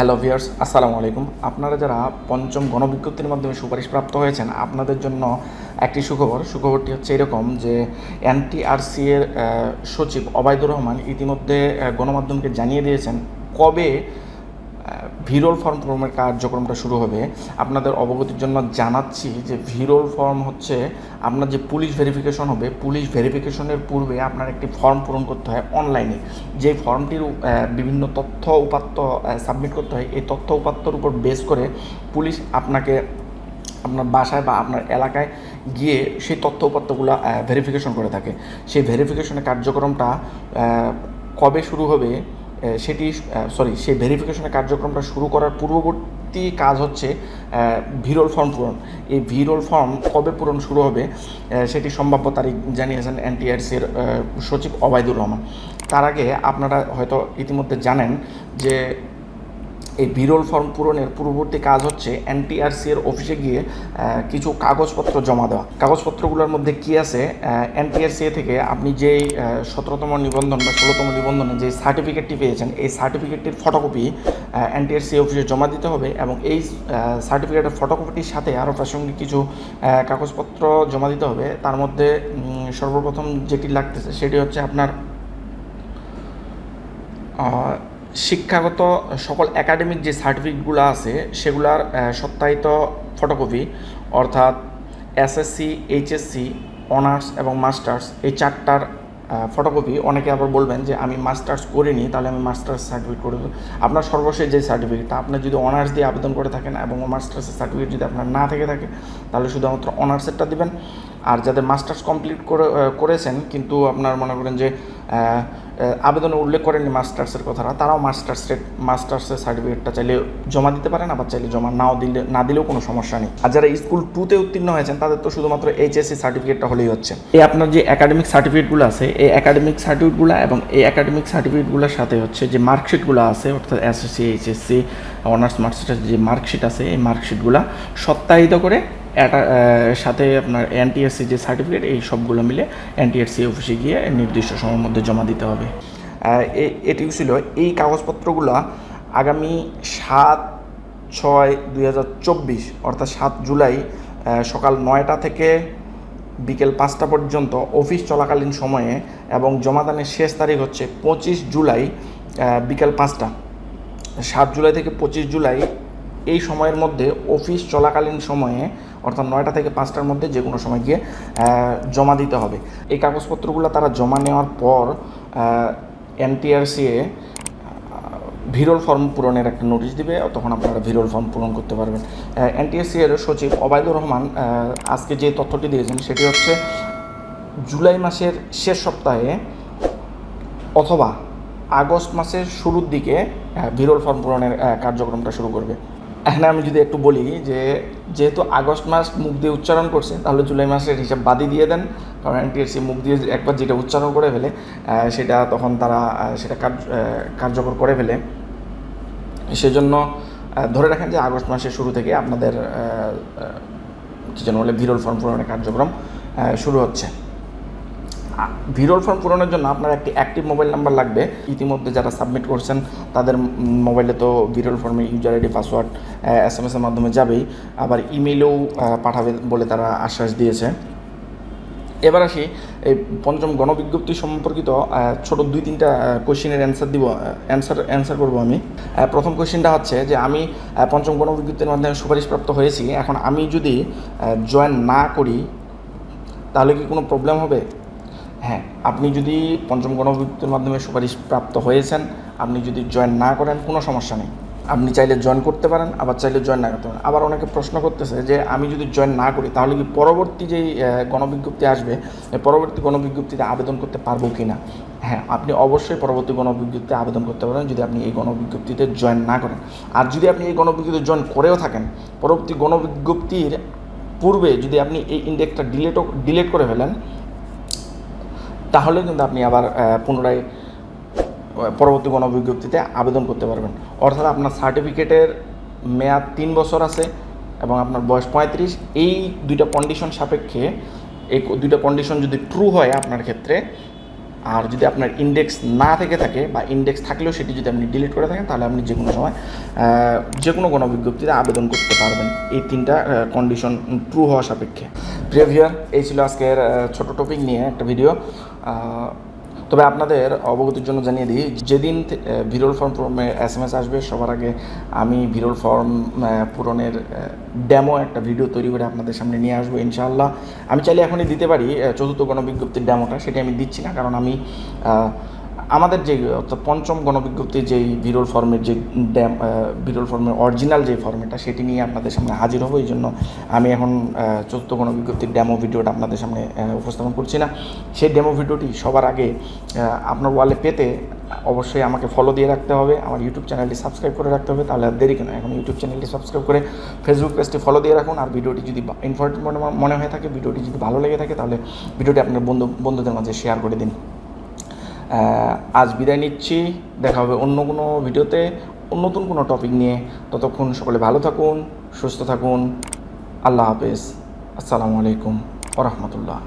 Hello viewers আসসালামু আলাইকুম। আপনারা যারা পঞ্চম গণবিজ্ঞপ্তির মাধ্যমে সুপারিশ প্রাপ্ত হয়েছেন, আপনাদের জন্য একটি সুখবর। সুখবরটি হচ্ছে এরকম যে এনটিআরসি এর সচিব অবায়দুর রহমান ইতিমধ্যে গণমাধ্যমকে জানিয়ে দিয়েছেন কবে ভিরোল ফর্ম পূরণের কার্যক্রমটা শুরু হবে। আপনাদের অবগতির জন্য জানাচ্ছি যে ভিরোল ফর্ম হচ্ছে আপনার যে পুলিশ ভেরিফিকেশন হবে, পুলিশ ভেরিফিকেশনের পূর্বে আপনার একটি ফর্ম পূরণ করতে হয় অনলাইনে। যে ফর্মটির বিভিন্ন তথ্য উপাত্ত সাবমিট করতে হয়, এই তথ্য উপাত্তর উপর বেস করে পুলিশ আপনাকে আপনার বাসায় বা আপনার এলাকায় গিয়ে সেই তথ্য উপাত্তগুলো ভেরিফিকেশন করে থাকে। সেই ভেরিফিকেশনের কার্যক্রমটা কবে শুরু হবে সেটি সরি সেই ভেরিফিকেশনের কার্যক্রমটা শুরু করার পূর্ববর্তী কাজ হচ্ছে ভিরোল ফর্ম পূরণ। এই ভিরোল ফর্ম কবে পূরণ শুরু হবে সেটি সম্ভাব্য তারিখ জানিয়েছেন এনটিআরসির সচিব অবায়দুর রহমান। তার আগে আপনারা হয়তো ইতিমধ্যে জানেন যে এই বিরল ফর্ম পূরণের পূর্ববর্তী কাজ হচ্ছে এনটিআরসি এর অফিসে গিয়ে কিছু কাগজপত্র জমা দেওয়া। কাগজপত্রগুলোর মধ্যে কি আছে? এনটিআরসি থেকে আপনি যেই সতেরোতম নিবন্ধন বা ষোলোতম নিবন্ধনে যে সার্টিফিকেটটি পেয়েছেন, এই সার্টিফিকেটটির ফটোকপি এনটিআরসি অফিসে জমা দিতে হবে এবং এই সার্টিফিকেটের ফটোকপিটির সাথে আরও প্রাসঙ্গিক কিছু কাগজপত্র জমা দিতে হবে। তার মধ্যে সর্বপ্রথম যেটি লাগতেছে সেটি হচ্ছে আপনার শিক্ষাগত সকল একাডেমিক যে সার্টিফিকেটগুলো আছে, সেগুলার সত্যায়িত ফটোকপি অর্থাৎ এসএসসি এইচএসসি অনার্স এবং মাস্টার্স এই চারটার ফটোকপি অনেকে আবার বলবেন যে আমি মাস্টার্স করিনি, তাহলে আমি মাস্টার্স সার্টিফিকেট করে দেবো। আপনার সর্বশেষ যে সার্টিফিকেটটা আপনি যদি অনার্স দিয়ে আবেদন করে থাকেন এবং মাস্টার্সের সার্টিফিকেট যদি আপনার না থেকে থাকে, তাহলে শুধুমাত্র অনার্সেরটা দিবেন। আর যাদের মাস্টার্স কমপ্লিট করে করেছেন, কিন্তু আপনার মনে করেন যে আবেদনে উল্লেখ করেননি মাস্টার্সের কথাটা। তারাও মাস্টার্সের মাস্টার্সের সার্টিফিকেটটা চাইলে জমা দিতে পারেন, আবার চাইলে জমা নাও দিলে, না দিলেও কোনো সমস্যা নেই। আর যারা স্কুল টুতে উত্তীর্ণ হয়েছেন, তাদের তো শুধুমাত্র এইচএসসি সার্টিফিকেটটা হলেই হচ্ছে। এই আপনার যে একাডেমিক সার্টিফিকেটগুলো আছে, এই একাডেমিক সার্টিফিকেটগুলো এবং এই একাডেমিক সার্টিফিকেটগুলোর সাথে হচ্ছে যে মার্কশিটগুলো আছে, অর্থাৎ এসএসসি এইচএসসি অনার্স মাস্টার্সের যে মার্কশিট আছে, এই মার্কশিটগুলো সত্যায়িত করে সাথে আপনার এনটিএসসি যে সার্টিফিকেট এই সবগুলো মিলে এনটিএসসি অফিসে গিয়ে নির্দিষ্ট সময়ের মধ্যে জমা দিতে হবে। এটি ছিল, এই কাগজপত্রগুলো আগামী সাত ছয় দুই অর্থাৎ সাত জুলাই সকাল নয়টা থেকে বিকেল পাঁচটা পর্যন্ত অফিস চলাকালীন সময়ে এবং জমাদানের শেষ তারিখ হচ্ছে পঁচিশ জুলাই বিকেল পাঁচটা। সাত জুলাই থেকে পঁচিশ জুলাই, এই সময়ের মধ্যে অফিস চলাকালীন সময়ে অর্থাৎ নয়টা থেকে পাঁচটার মধ্যে যে কোনো সময় গিয়ে জমা দিতে হবে। এই কাগজপত্রগুলো তারা জমা নেওয়ার পর এনটিআরসিএ ভিরল ফর্ম পূরণের একটা নোটিশ দিবে, তখন আপনারা ভিরল ফর্ম পূরণ করতে পারবেন। এনটিএসসি এর সচিব অবায়দুর রহমান আজকে যে তথ্যটি দিয়েছেন সেটি হচ্ছে, জুলাই মাসের শেষ সপ্তাহে অথবা আগস্ট মাসের শুরুর দিকে ভিরল ফর্ম পূরণের কার্যক্রমটা শুরু করবে। এখানে আমি যদি একটু বলি যে যেহেতু আগস্ট মাস মুখ দিয়ে উচ্চারণ করছে, তাহলে জুলাই মাসের হিসাব বাদই দিয়ে দেন। কারণ এনটিএসসি মুখ দিয়ে একবার যেটা উচ্চারণ করে ফেলে সেটা তখন তারা সেটা কার্যকর করে ফেলে। সেজন্য ধরে রাখেন যে আগস্ট মাসের শুরু থেকে আপনাদের কী যেন বলে ভিরল ফর্ম পূরণের কার্যক্রম শুরু হচ্ছে। ভিরল ফর্ম পূরণের জন্য আপনার একটি অ্যাক্টিভ মোবাইল নাম্বার লাগবে। ইতিমধ্যে যারা সাবমিট করছেন, তাদের মোবাইলে তো ভিরল ফর্মে user ID password S M এসের মাধ্যমে যাবেই। আবার ইমেইলেও পাঠাবে বলে তারা আশ্বাস দিয়েছে। এবার আসি, এই পঞ্চম গণবিজ্ঞপ্তি সম্পর্কিত ছোট দুই তিনটা কোশ্চেনের অ্যান্সার দিব অ্যান্সার অ্যান্সার করব আমি। প্রথম কোশ্চেনটা হচ্ছে যে আমি পঞ্চম গণবিজ্ঞপ্তির মাধ্যমে সুপারিশপ্রাপ্ত হয়েছি। এখন আমি যদি জয়েন না করি, তাহলে কি কোনো প্রবলেম হবে? হ্যাঁ আপনি যদি পঞ্চম গণবিজ্ঞপ্তির মাধ্যমে সুপারিশ প্রাপ্ত হয়েছেন, আপনি যদি জয়েন না করেন, কোনো সমস্যা নেই। আপনি চাইলে জয়েন করতে পারেন, আবার চাইলে জয়েন না করতে পারেন। আবার অনেকে প্রশ্ন করতেছে যে, আমি যদি জয়েন না করি, তাহলে কি পরবর্তী যেই গণবিজ্ঞপ্তি আসবে পরবর্তী গণবিজ্ঞপ্তিতে আবেদন করতে পারব কি না হ্যাঁ আপনি অবশ্যই পরবর্তী গণবিজ্ঞপ্তিতে আবেদন করতে পারেন যদি আপনি এই গণবিজ্ঞপ্তিতে জয়েন না করেন। আর যদি আপনি এই গণবিজ্ঞপ্তিতে জয়েন করেও থাকেন, পরবর্তী গণবিজ্ঞপ্তির পূর্বে যদি আপনি এই ইন্ডেক্সটা ডিলেটও ডিলেট করে ফেলেন তাহলে কিন্তু আপনি আবার পুনরায় পরবর্তী কোনো বিজ্ঞপ্তিতে আবেদন করতে পারবেন। অর্থাৎ আপনার সার্টিফিকেটের মেয়াদ তিন বছর আছে এবং আপনার বয়স পঁয়ত্রিশ। এই দুইটা কন্ডিশন সাপেক্ষে, এই দুইটা কন্ডিশন যদি ট্রু হয় আপনার ক্ষেত্রে, আর যদি আপনার ইন্ডেক্স না থেকে থাকে বা ইন্ডেক্স থাকলেও সেটি যদি আপনি ডিলিট করে থাকেন, তাহলে আপনি যে কোনো সময় যে কোনো গণবিজ্ঞপ্তিতে আবেদন করতে পারবেন। এই তিনটা কন্ডিশন ট্রু হওয়া সাপেক্ষে। প্রিভিয়ার এই ছিল আজকের ছোট টপিক নিয়ে একটা ভিডিও তবে আপনাদের অবগতির জন্য জানিয়ে দিই, যেদিন ভিরল ফর্ম পূরণের এস এম এস আসবে, সবার আগে আমি ভিরল ফর্ম পূরণের ডেমো একটা ভিডিও তৈরি করে আপনাদের সামনে নিয়ে আসব, ইনশাআল্লাহ। আমি চাইলে এখনই দিতে পারি চতুর্থ গণবিজ্ঞপ্তির ডেমোটা সেটি আমি দিচ্ছি না, কারণ আমি আমাদের যে, অর্থাৎ পঞ্চম গণবিজ্ঞপ্তির যেই বিরল ফর্মের যে ড্যাম বিরল ফর্মের অরিজিনাল যে ফর্মেটা, সেটি নিয়ে আপনাদের সামনে হাজির হব। এই জন্য আমি এখন চতুর্থ গণবিজ্ঞপ্তির ড্যামো ভিডিওটা আপনাদের সামনে উপস্থাপন করছি না। সেই ডেমো ভিডিওটি সবার আগে আপনার ওয়ালে পেতে অবশ্যই আমাকে ফলো দিয়ে রাখতে হবে। আমার ইউটিউব চ্যানেলটি সাবস্ক্রাইব করে রাখতে হবে, তাহলে আর দেরি কেন? এখন ইউটিউব চ্যানেলটি সাবস্ক্রাইব করে ফেসবুক পেজটি ফলো দিয়ে রাখুন। আর ভিডিওটি যদি ইনফর্মেটিভ মনে হয়ে থাকে, ভিডিওটি যদি ভালো লেগে থাকে, তাহলে ভিডিওটি আপনার বন্ধু, বন্ধুদের মাঝে শেয়ার করে দিন। আজ বিদায় নিচ্ছি। দেখা হবে অন্য কোনো ভিডিওতে নতুন কোনো টপিক নিয়ে। ততক্ষণ সকলে ভালো থাকুন, সুস্থ থাকুন। আল্লাহ হাফেজ। আসসালামু আলাইকুম ওরহমতুল্লাহ